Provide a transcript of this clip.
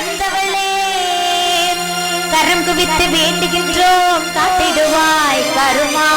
வந்தவளே கரம் குவித்து வேண்டுகின்றோம் காத்திடுவாய் கருமா.